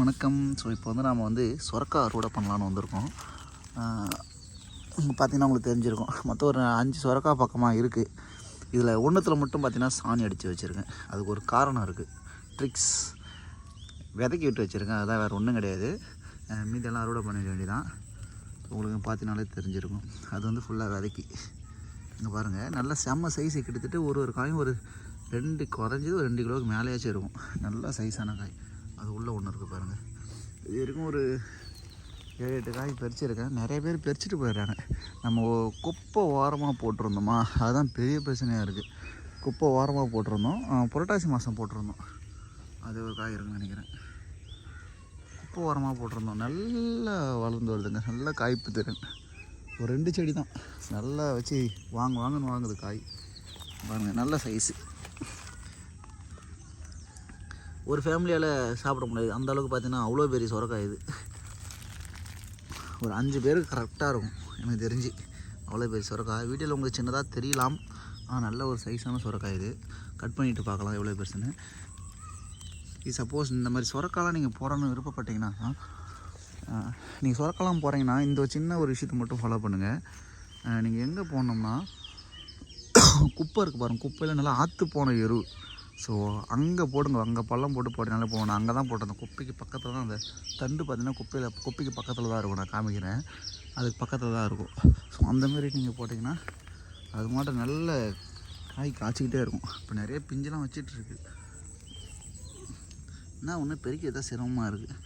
வணக்கம். ஸோ இப்போ வந்து நாம் வந்து சொரக்கா அறுவடை பண்ணலான்னு வந்திருக்கோம். பார்த்தீங்கன்னா உங்களுக்கு தெரிஞ்சிருக்கும். மொத்தம் ஒரு அஞ்சு சொரக்கா பக்கமாக இருக்குது இதில் ஒன்றுத்தில் மட்டும் பார்த்தீங்கன்னா சாணி அடித்து வச்சுருக்கேன். அதுக்கு ஒரு காரணம் இருக்குது ட்ரிக்ஸ் விதைக்கி விட்டு வச்சுருக்கேன். அதான் வேறு ஒன்றும் கிடையாது. மீதெல்லாம் அறுவடை பண்ணிட வேண்டியதான் உங்களுக்கு பார்த்தினாலே தெரிஞ்சிருக்கும். அது வந்து ஃபுல்லாக விதைக்கி. இங்கே பாருங்கள் நல்லா செம்ம சைஸு கிட்டத்தட்ட ஒரு ஒரு காயும் ஒரு ரெண்டு குறைஞ்சது ஒரு ரெண்டு கிலோவுக்கு மேலேயாச்சும் இருக்கும். நல்லா சைஸான காய். அது உள்ளே ஒன்று இருக்குது பாருங்கள் இது வரைக்கும் ஒரு ஏழு எட்டு காய் பறிச்சிருக்கேன். நிறைய பேர் பறிச்சுட்டு போயிடுறாங்க. நம்ம குப்பை ஓரமாக போட்டிருந்தோமா? அதுதான் பெரிய பிரச்சனையாக இருக்குது குப்பை ஓரமாக போட்டிருந்தோம். புரட்டாசி மாதம் போட்டிருந்தோம். அது ஒரு காய் இருக்குன்னு நினைக்கிறேன். குப்பை ஓரமாக போட்டிருந்தோம். நல்லா வளர்ந்து வருதுங்க. நல்ல காய்ப்பு திறன் ஒரு ரெண்டு செடி தான். நல்லா வச்சு வாங்க வாங்கன்னு வாங்குது காய். பாருங்கள் நல்ல சைஸு ஒரு ஃபேமிலியால் சாப்பிட முடியாது. அந்த அளவுக்கு பார்த்தீங்கன்னா அவ்வளோ பெரிய சுரக்காய் இது. ஒரு அஞ்சு பேருக்கு கரெக்டாக இருக்கும். எனக்கு தெரிஞ்சு. அவ்வளோ பெரிய சுரக்காய். வீட்டில் உங்களுக்கு சின்னதாக தெரியலாம். ஆனால் நல்ல ஒரு சைஸான சுரக்காய் இது. கட் பண்ணிட்டு பார்க்கலாம் எவ்வளோ பெருசுன்னு. இது சப்போஸ் இந்த மாதிரி சுரக்காலாம் நீங்கள் போடணும்னு விருப்பப்பட்டீங்கன்னா நீங்கள் சுரக்காலாம் போகிறீங்கன்னா இந்த சின்ன ஒரு விஷயத்தை மட்டும் ஃபாலோ பண்ணுங்கள் நீங்கள் எங்கே போனோம்னா குப்பை இருக்குது பாருங்கள் குப்பையில் நல்லா ஆற்று போன எரு. ஸோ அங்கே போடுங்க. அங்கே பள்ளம் போட்டு போட்டனால போகணும் அங்கே தான் போட்டேன். அந்த குப்பைக்கு பக்கத்தில் தான் அந்த தண்டு பார்த்தீங்கன்னா குப்பையில் குப்பைக்கு பக்கத்தில் தான் இருக்கும். நான் காமிக்கிறேன். அதுக்கு பக்கத்தில் தான் இருக்கும். ஸோ அந்தமாரி நீங்கள் போட்டிங்கன்னா அது மாட்டம் நல்ல காய் காய்ச்சிக்கிட்டே இருக்கும். இப்போ நிறைய பிஞ்செலாம் வச்சிட்ருக்கு. என்ன ஒன்று பெருக்கி எதாவது சிரமமாக இருக்குது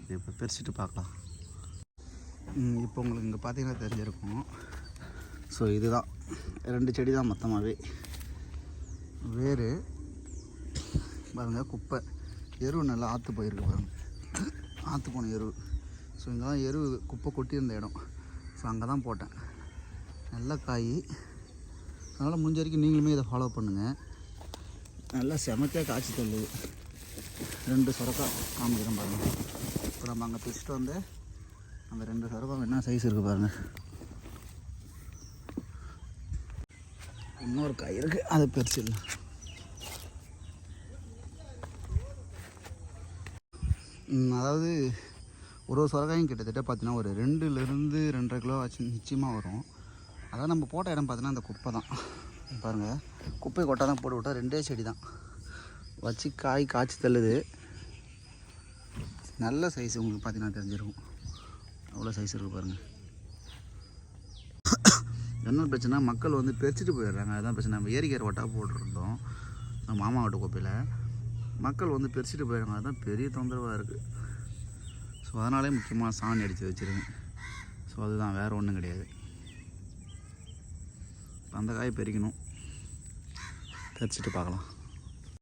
இது இப்போ பெருசிட்டு பார்க்கலாம் இப்போ உங்களுக்கு இங்கே பார்த்தீங்கன்னா தெரிஞ்சிருக்கும். ஸோ இதுதான். ரெண்டு செடி தான் மொத்தமாகவே வேறு பாருங்கள் குப்பை. எரு நல்லா ஆற்று போயிருக்கு பாருங்கள் ஆற்று போன எரு ஸோ இங்கே தான் எரு குப்பை கொட்டியிருந்த இடம். ஸோ அங்கே தான் போட்டேன். நல்ல காய். அதனால் முடிஞ்ச வரைக்கும் நீங்களுமே இதை ஃபாலோ பண்ணுங்கள் நல்லா செமத்தியாக காய்ச்சி தள்ளுது. ரெண்டு சொரக்கா காமிக்கிறேன் பாருங்கள் இப்போ நம்ம அங்கே பிடிச்சிட்டு வந்து அந்த ரெண்டு சொரக்கம் என்ன சைஸ் இருக்குது பாருங்கள் இன்னொரு காய் இருக்குது அது பெருசு அதாவது ஒரு ஒரு சொரக்காயும் கிட்டத்தட்ட பார்த்தீங்கன்னா ஒரு ரெண்டுலேருந்து ரெண்டரை கிலோ ஆச்சு நிச்சயமாக வரும். அதான் நம்ம போட்ட இடம் பார்த்தீங்கன்னா அந்த குப்பை தான். பாருங்கள் குப்பை கொட்டை தான் போட்டு விட்டால் ரெண்டே செடி தான். வச்சு காய் காய்ச்சி தள்ளுது. நல்ல சைஸ் உங்களுக்கு பார்த்தீங்கன்னா தெரிஞ்சிருக்கும். அவ்வளோ சைஸ் இருக்குது பாருங்கள் என்ன பிரச்சனை? மக்கள் வந்து பெருச்சிட்டு போயிடுறாங்க. அதுதான் பிரச்சனை. நம்ம ஏரிக்கரை வட்டா போட்டுருந்தோம். நம்ம மாமா வட்ட கோப்பையில். மக்கள் வந்து பிரிச்சுட்டு போயிடுறாங்க. அதுதான் பெரிய தொந்தரவாக இருக்குது ஸோ அதனாலே முக்கியமாக சாணி அடித்து வச்சுருங்க ஸோ அதுதான். வேறு ஒன்றும் கிடையாது. அந்த காய் பறிக்கணும் பறிச்சுட்டு பார்க்கலாம்.